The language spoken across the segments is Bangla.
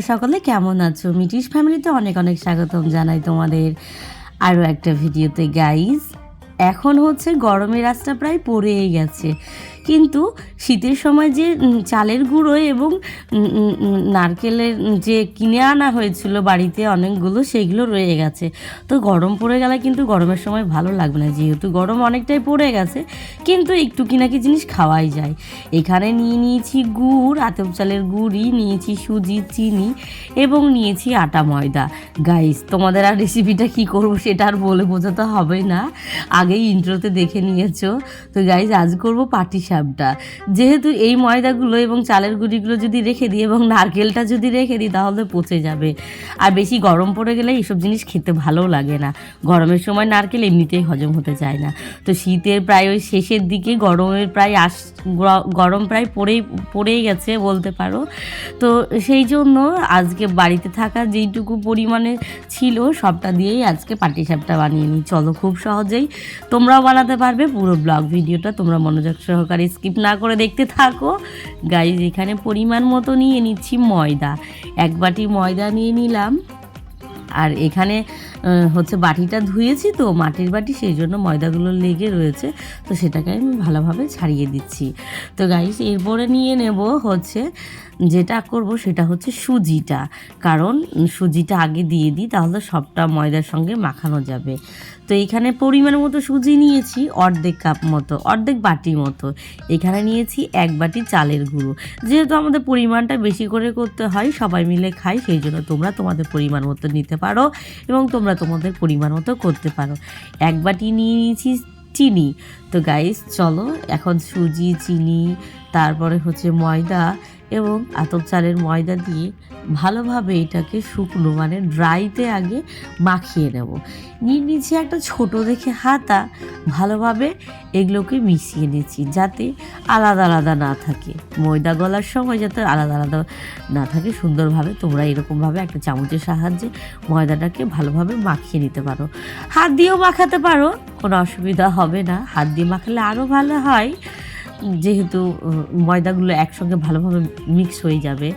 সকলে কেমন আছো? মিটিশ ফ্যামিলিতে অনেক অনেক স্বাগতম জানাই তোমাদের আরও একটা ভিডিওতে গাইজ এখন হচ্ছে গরমের রাস্তা প্রায় পড়েই গেছে। কিন্তু শীতের সময় যে চালের গুঁড়ো এবং নারকেলের যে কিনে আনা হয়েছিল বাড়িতে অনেকগুলো, সেইগুলো রয়ে গেছে। তো গরম পড়ে গেলে কিন্তু গরমের সময় ভালো লাগবে না। যেহেতু গরম অনেকটাই পড়ে গেছে, কিন্তু একটু কিনাকি জিনিস খাওয়াই যায়। এখানে নিয়ে নিয়েছি গুড়, আতপ চালের গুড়ি, নিয়েছি সুজি চিনি এবং নিয়েছি আটা ময়দা। গাইস তোমাদের আর রেসিপিটা কি করব সেটা আর বলে বোঝাতে হবে না। আগেই ইন্ট্রোতে দেখে নিয়েছো। তো গাইস আজ করব পাটি সাপটা যেহেতু এই ময়দাগুলো এবং চালের গুঁড়িগুলো যদি রেখে দিই এবং নারকেলটা যদি রেখে দিই তাহলে পচে যাবে। আর বেশি গরম পড়ে গেলে এইসব জিনিস খেতে ভালোও লাগে না। গরমের সময় নারকেল এমনিতেই হজম হতে চায় না। তো শীতের প্রায় ওই শেষের দিকে গরমের প্রায় আস গরম প্রায় পড়েই পড়েই গেছে বলতে পারো। তো সেই জন্য আজকে বাড়িতে থাকা যেইটুকু পরিমাণে ছিল সবটা দিয়েই আজকে পাটিসাপটা বানিয়ে নিই। চলো খুব সহজেই তোমরাও বানাতে পারবে পুরো ব্লগ ভিডিওটা। তোমরা মনোযোগ সহকারে স্কিপ না করে দেখতে থাকো। গাইজ এখানে পরিমাণ মতো নিয়ে নিচ্ছি ময়দা। এক বাটি ময়দা নিয়ে নিলাম। আর এখানে হচ্ছে বাটিটা ধুয়েছি তো মাটির বাটি, সেই জন্য ময়দাগুলো লেগে রয়েছে, তো সেটাকে আমি ভালোভাবে ছাড়িয়ে দিচ্ছি। তো গাইস এরপরে নিয়ে নেব হচ্ছে, যেটা করব সেটা হচ্ছে সুজিটা। কারণ সুজিটা আগে দিয়ে দিই, তাহলে সবটা ময়দার সঙ্গে মাখানো যাবে। তো এখানে পরিমাণ মতো সুজি নিয়েছি, অর্ধেক কাপ মতো, অর্ধেক বাটি মতো। এখানে নিয়েছি এক বাটি চালের গুঁড়ো। যেহেতু আমাদের পরিমাণটা বেশি করে করতে হয়, সবাই মিলে খাই, সেই জন্য তোমরা তোমাদের পরিমাণ মতো নিতে পারো এবং তোমরা তোমাদের পরিমাণ মতো করতে পারো। এক বাটি নিয়ে নিয়েছি চিনি। তো গাইস চলো এখন সুজি, চিনি, তারপরে হচ্ছে ময়দা এবং আতপ চালের ময়দা দিয়ে ভালোভাবে এটাকে শুকনো মানে ড্রাইতে আগে মাখিয়ে নেব। নিয়ে নিচে একটা ছোট দেখে হাতা, ভালোভাবে এগুলোকে মিশিয়ে নিচ্ছি যাতে আলাদা আলাদা না থাকে। ময়দা গলার সময় যাতে আলাদা আলাদা না থাকে, সুন্দরভাবে তোমরা এরকমভাবে একটা চামচের সাহায্যে ময়দাটাকে ভালোভাবে মাখিয়ে নিতে পারো। হাত দিয়েও মাখাতে পারো, কোনো অসুবিধা হবে না। হাত দিয়ে মাখালে আরও ভালো হয়। যেহেতু ময়দাগুলো একসঙ্গে ভালোভাবে মিক্স হয়ে যাবে।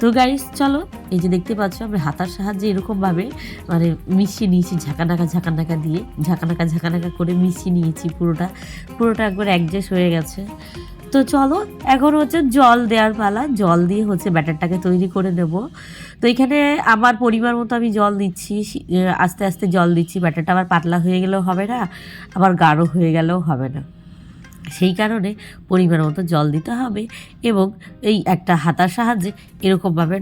তো গাইস চলো, এই যে দেখতে পাচ্ছ আমি হাতার সাহায্যে এরকমভাবে মানে মিশিয়ে নিয়েছি ঝাঁকানাকা ঝাঁকানাকা দিয়ে। ঝাঁকানাকা ঝাঁকানাকা করে মিশিয়ে নিয়েছি পুরোটা। পুরোটা একবার অ্যাডজাস্ট হয়ে গেছে। তো চলো, এখন হচ্ছে জল দেওয়ার পালা। জল দিয়ে হচ্ছে ব্যাটারটাকে তৈরি করে নেব। তো এখানে আমার পরিমাণ মতো আমি জল দিচ্ছি। আস্তে আস্তে জল দিচ্ছি। ব্যাটারটা আবার পাতলা হয়ে গেলেও হবে না, আবার গাঢ় হয়ে গেলেও হবে না। সেই কারণে পরিমাণ মতো জল দিতে হবে এবং এই একটা হাতার সাহায্যে এরকমভাবে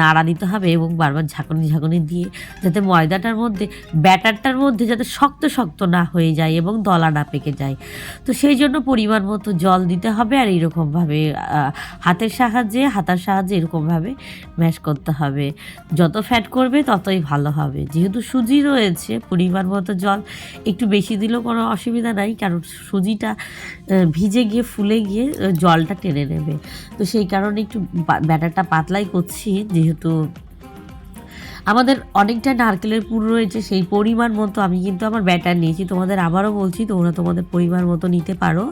নাড়া দিতে হবে এবং বারবার ঝাঁকুনি ঝাঁকুনি দিয়ে যাতে ময়দাটার মধ্যে, ব্যাটারটার মধ্যে যাতে শক্ত শক্ত না হয়ে যায় এবং দলা না পেকে যায়। তো সেই জন্য পরিমাণ মতো জল দিতে হবে আর এরকমভাবে হাতের সাহায্যে, হাতার সাহায্যে এরকমভাবে ম্যাশ করতে হবে। যত ফ্যাট করবে ততই ভালো হবে। যেহেতু সুজি রয়েছে, পরিমাণ মতো জল, একটু বেশি দিলেও কোনো অসুবিধা নাই, কারণ সুজিটা ভিজে গিয়ে, ফুলে গিয়ে জলটা টেনে নেবে। তো সেই কারণে একটু ব্যাটারটা পাতলাই করছি, যেহেতু আমাদের অনেকটা নারকেলের পুর রয়েছে, সেই পরিমাণ মতো আমি কিন্তু আমার ব্যাটার নিয়েছি। তোমাদের আবারও বলছি, তোমরা তোমাদের পরিমাণ মতো নিতে পারো।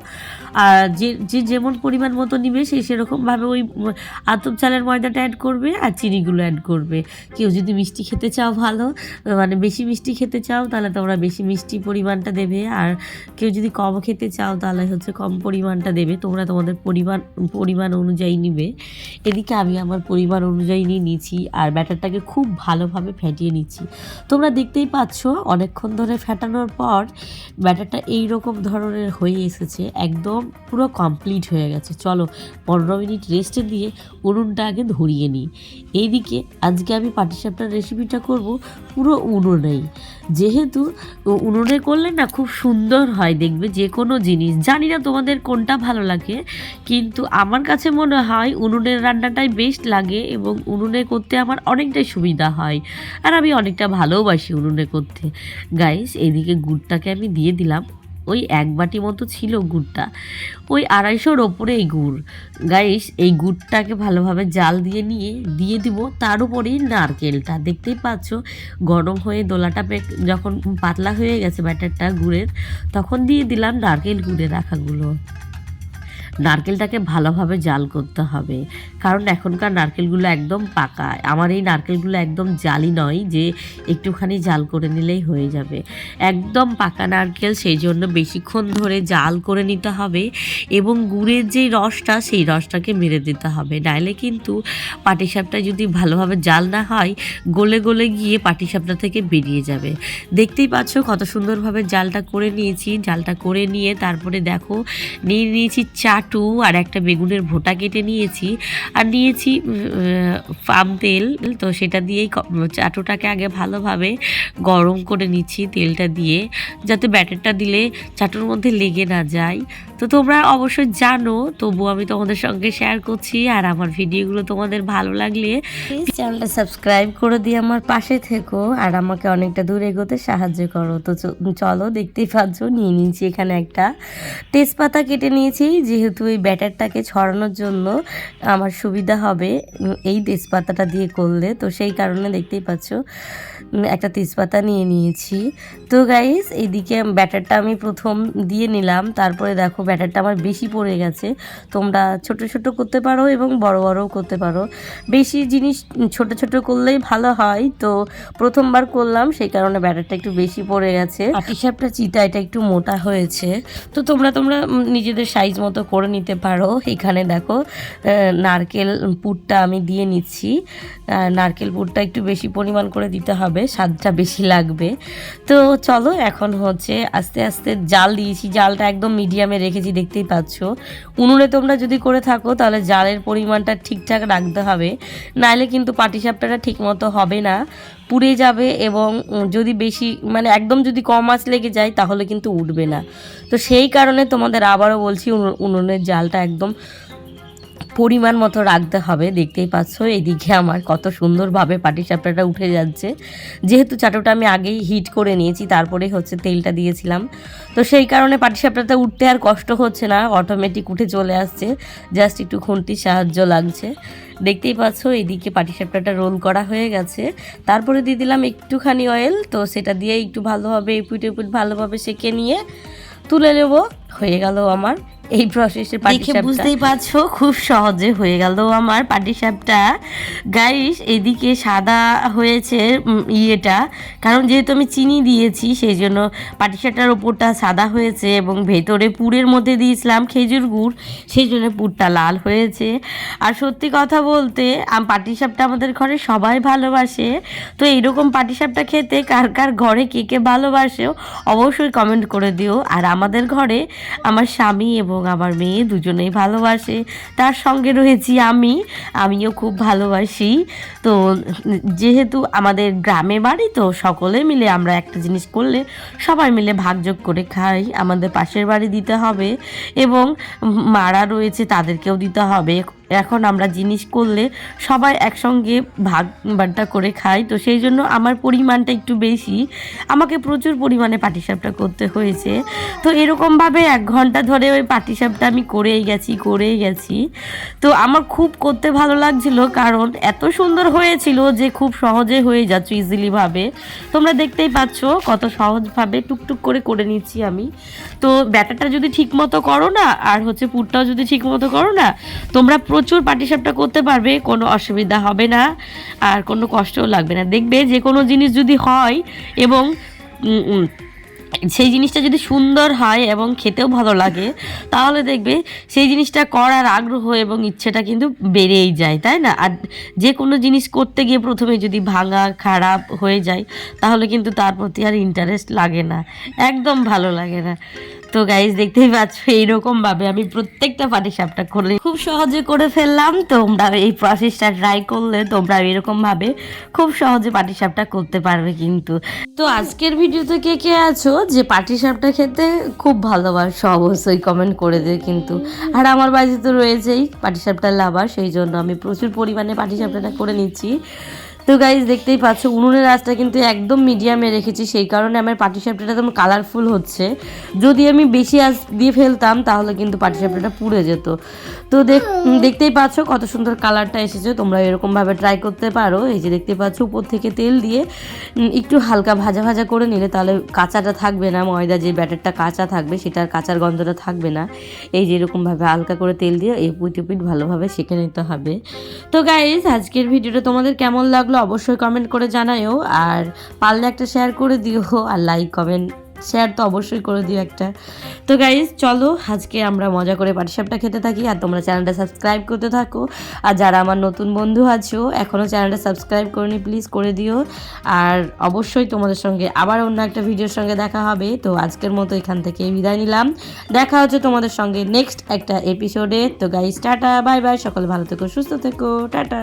আর যে যে যেমন পরিমাণ মতো নিবে, সে সেরকমভাবে ওই আতপ চালের ময়দাটা অ্যাড করবে আর চিনিগুলো অ্যাড করবে। কেউ যদি মিষ্টি খেতে চাও ভালো মানে বেশি মিষ্টি খেতে চাও, তাহলে তোমরা বেশি মিষ্টি পরিমাণটা দেবে। আর কেউ যদি কম খেতে চাও, তাহলে হচ্ছে কম পরিমাণটা দেবে। তোমরা তোমাদের পরিমাণ পরিমাণ অনুযায়ী নিবে। এদিকে আমি আমার পরিমাণ অনুযায়ী নিয়ে নিচ্ছি আর ব্যাটারটাকে খুব ভালোভাবে ফেটিয়ে নিচ্ছি। তোমরা দেখতেই পাচ্ছ, অনেকক্ষণ ধরে ফেটানোর পর ব্যাটারটা এই রকম ধরনের হয়ে এসেছে, একদম পুরো কমপ্লিট হয়ে গেছে। চলো পনেরো মিনিট রেস্টে দিয়ে উনুনটা আগে ধরিয়ে নিই। এইদিকে আজকে আমি পাটিসাপটার রেসিপিটা করব, পুরো উনুনেই। যেহেতু উনুনে করলে না খুব সুন্দর হয় দেখবে যে কোনো জিনিস। জানি না তোমাদের কোনটা ভালো লাগে, কিন্তু আমার কাছে মনে হয় উনুনের রান্নাটাই বেস্ট লাগে এবং উনুনে করতে আমার অনেকটাই সুবিধা হয়। আর আমি অনেকটা ভালোবাসি উনুনে করতে গাইস এইদিকে গুড়টাকে আমি দিয়ে দিলাম। ওই এক বাটি মতো ছিল গুড়টা। ওই আড়াইশোর ওপরে এই গুড়। গাইস এই গুড়টাকে ভালোভাবে জাল দিয়ে নিয়ে, দিয়ে দিব। তার উপরেই নারকেলটা। দেখতেই পাচ্ছ, গরম হয়ে দোলাটা যখন পাতলা হয়ে গেছে ব্যাটারটা গুড়ের, তখন দিয়ে দিলাম নারকেল গুড়ে রাখাগুলো। নারকেলটাকে ভালোভাবে জাল করতে হবে। কারণ এখনকার নারকেলগুলো একদম পাকা। আমার এই নারকেলগুলো একদম জালি নয় যে একটুখানি জাল করে নিলেই হয়ে যাবে। একদম পাকা নারকেল, সেই জন্য বেশিক্ষণ ধরে জাল করে নিতে হবে এবং গুড়ের যে রসটা, সেই রসটাকে মেরে দিতে হবে। নাইলে কিন্তু পাটিসাপটা যদি ভালোভাবে জাল না হয়, গলে গলে গিয়ে পাটিসাপটা থেকে বেরিয়ে যাবে। দেখতেই পাচ্ছ কত সুন্দরভাবে জালটা করে নিয়েছি। জালটা করে নিয়ে তারপরে দেখো, নিয়ে নিয়েছি চাটু আর একটা বেগুনের ভোটা কেটে নিয়েছি। আর নিয়েছি পাম তেল। তো সেটা দিয়েই চাটুটাকে আগে ভালোভাবে গরম করে নিচ্ছি তেলটা দিয়ে, যাতে ব্যাটারটা দিলে চাটুর মধ্যে লেগে না যায়। তো তোমরা অবশ্যই জানো, তবু আমি তোমাদের সঙ্গে শেয়ার করছি, আর আমার ভিডিওগুলো তোমাদের ভালো লাগলে চ্যানেলটা সাবস্ক্রাইব করে দিয়ে আমার পাশে থেকো, আর আমাকে অনেকটা দূর এগোতে সাহায্য করো। তো চলো দেখতেই পাচ্ছ, নিয়ে নিয়েছি এখানে একটা তেজপাতা কেটে নিয়েছি, যেহেতু এই ব্যাটারটাকে ছড়ানোর জন্য আমার সুবিধা হবে এই তেজপাতাটা দিয়ে করলে। তো সেই কারণে দেখতেই পাচ্ছ একটা তেজপাতা নিয়ে নিয়েছি। তো গাইস এইদিকে ব্যাটারটা আমি প্রথম দিয়ে নিলাম। তারপরে দেখো ব্যাটারটা আমার বেশি পড়ে গেছে। তোমরা ছোট ছোট করতে পারো এবং বড় বড়ও করতে পারো। বেশি জিনিস ছোট ছোট করলেই ভালো হয়। তো প্রথমবার করলাম সেই কারণে ব্যাটারটা একটু বেশি পড়ে গেছে। হিসাবটা চিতা এটা একটু মোটা হয়েছে। তো তোমরা তোমরা নিজেদের সাইজ মতো করে নিতে পারো। এখানে দেখো আহ, নারকেল পুরটা আমি দিয়ে নিচ্ছি। নারকেল পুরটা একটু বেশি পরিমাণ করে দিতে হবে, স্বাদটা বেশি লাগবে। তো চলো, এখন হচ্ছে আস্তে আস্তে জাল দিয়েছি। জালটা একদম মিডিয়ামে রেখেছি, দেখতেই পাচ্ছ। উনুনে তোমরা যদি করে থাকো, তাহলে জালের পরিমাণটা ঠিকঠাক রাখতে হবে। নাহলে কিন্তু পাটিসাপটাটা ঠিক মতো হবে না, পুড়ে যাবে এবং যদি বেশি মানে একদম যদি কম আঁচ লেগে যায়, তাহলে কিন্তু উঠবে না। তো সেই কারণে তোমাদের আবারও বলছি, উনু- উনুনের জালটা একদম পরিমাণ মতো রাখতে হবে, দেখতেই পাচ্ছ। এদিকে আমার কত সুন্দরভাবে পাটিসাপটাটা উঠে যাচ্ছে। যেহেতু চাটুটা আমি আগেই হিট করে নিয়েছি তারপরে হচ্ছে তেলটা দিয়েছিলাম। তো সেই কারণে পাটিসাপটাটা উঠতে আর কষ্ট হচ্ছে না অটোমেটিক উঠে চলে আসছে। জাস্ট একটু খুন্তির সাহায্য লাগছে। দেখতেই পাচ্ছ, এদিকে পাটিসাপটাটা রোল করা হয়ে গেছে। তারপরে দিয়ে দিলাম একটুখানি অয়েল তো সেটা দিয়ে একটু ভালোভাবে এপুট এপুট ভালোভাবে সেকে নিয়ে তুলে নেব। হয়ে গেল আমার এই প্রসেসে দেখে বুঝতেই পারছ খুব সহজে হয়ে গেল আমার পাটিসাপটা। গাইস এদিকে সাদা হয়েছে ইয়েটা। কারণ যেহেতু আমি চিনি দিয়েছি সেই জন্য পাটিসাপটার ওপরটা সাদা হয়েছে এবং ভেতরে পুরের মধ্যে দিয়েছিলাম খেজুর গুড় সেই জন্য পুরটা লাল হয়েছে। আর সত্যি কথা বলতে আম- পাটিসাপটা আমাদের ঘরে সবাই ভালোবাসে। তো এইরকম পাটিসাপটা খেতে কার কার ঘরে কে কে ভালোবাসেও অবশ্যই কমেন্ট করে দিও। আর আমাদের ঘরে আমার স্বামী এবং আমার মেয়ে দুজনেই ভালোবাসে। তার সঙ্গে রয়েছি আমি। আমিও খুব ভালোবাসি। তো যেহেতু আমাদের গ্রামে বাড়ি, তো সকলে মিলে আমরা একটা জিনিস করলে সবাই মিলে ভাগযোগ করে খাই। আমাদের পাশের বাড়ি দিতে হবে এবং মারা রয়েছে, তাদেরকেও দিতে হবে। এখন আমরা জিনিস করলে সবাই একসঙ্গে ভাগ বাট্টা করে খাই। তো সেই জন্য আমার পরিমাণটা একটু বেশি। আমাকে প্রচুর পরিমাণে পাটিসাপটা করতে হয়েছে। তো এরকমভাবে এক ঘণ্টা ধরে ওই পাটিসাপটা আমি করেই গেছি করেই গেছি। তো আমার খুব করতে ভালো লাগছিল কারণ এত সুন্দর হয়েছিল যে খুব সহজে হয়ে যাচ্ছে ইজিলিভাবে। তোমরা দেখতেই পাচ্ছ কত সহজভাবে টুকটুক করে করে নিচ্ছি আমি। তো ব্যাটারটা যদি ঠিক মতো করো না, আর হচ্ছে পুরটাও যদি ঠিক মতো করো না, তোমরা প্রচুর পাটিসাপটা করতে পারবে, কোনো অসুবিধা হবে না আর কোনো কষ্টও লাগবে না। দেখবে যে কোনো জিনিস যদি হয় এবং সেই জিনিসটা যদি সুন্দর হয় এবং খেতেও ভালো লাগে, তাহলে দেখবে সেই জিনিসটা করার আগ্রহ এবং ইচ্ছেটা কিন্তু বেড়েই যায়, তাই না? আর যে কোনো জিনিস করতে গিয়ে প্রথমে যদি ভাঙা, খারাপ হয়ে যায়, তাহলে কিন্তু তার প্রতি আর ইন্টারেস্ট লাগে না। একদম ভালো লাগে না। তো গাইজ দেখতেই পাচ্ছ এইরকম ভাবে আমি প্রত্যেকটা পাটিসাপটা করলে খুব সহজে করে ফেললাম। তোমরা এই প্রসেসটা ট্রাই করলে তোমরা এরকম ভাবে খুব সহজে পাটিসাপটা করতে পারবে কিন্তু। তো আজকের ভিডিওতে কে কে আছো? যে পাটিসাপটা খেতে খুব ভালোবাসো, অবশ্যই কমেন্ট করে দে কিন্তু। আর আমার বাড়িতে তো রয়েছেই পাটিসাপটার লাভার সেই জন্য আমি প্রচুর পরিমাণে পাটিসাপটাটা করে নিচ্ছি। তো গাইজ দেখতেই পাচ্ছ উনুনের আঁচটা কিন্তু একদম মিডিয়ামে রেখেছি সেই কারণে আমার পাটিসাপটাটা একদম কালারফুল হচ্ছে। যদি আমি বেশি আঁচ দিয়ে ফেলতাম তাহলে কিন্তু পাটিসাপটাটা পুড়ে যেত। তো দেখ দেখতেই পাচ্ছ কত সুন্দর কালারটা এসেছে তোমরা এরকমভাবে ট্রাই করতে পারো। এই যে দেখতে পাচ্ছ উপর থেকে তেল দিয়ে একটু হালকা ভাজা ভাজা করে নিলে তাহলে কাঁচাটা থাকবে না ময়দা যে ব্যাটারটা কাঁচা থাকবে সেটার কাঁচার গন্ধটা থাকবে না। এই যে এরকমভাবে হালকা করে তেল দিয়ে এই পুইট পিঠ ভালোভাবে সেঁকে নিতে হবে। তো গাইজ আজকের ভিডিওটা তোমাদের কেমন লাগল? অবশ্যই কমেন্ট করে জানাও আর পারলে একটা শেয়ার করে দিও আর লাইক কমেন্ট শেয়ার তো অবশ্যই করে দিও একটা। তো গাইজ চলো আজকে আমরা মজা করে পাটিসাপটা খেতে থাকি। আর তোমরা চ্যানেলটা সাবস্ক্রাইব করতে থাকো। আর যারা আমার নতুন বন্ধু আছো এখনও চ্যানেলটা সাবস্ক্রাইব করনি প্লিজ করে দিও। আর অবশ্যই তোমাদের সঙ্গে আবার অন্য একটা ভিডিওর সঙ্গে দেখা হবে। তো আজকের মতো এখান থেকে বিদায় নিলাম। দেখা হচ্ছে তোমাদের সঙ্গে নেক্সট একটা এপিসোডে তো গাইজ টাটা বাই বাই সকলে ভালো থেকো, সুস্থ থেকো, টাটা।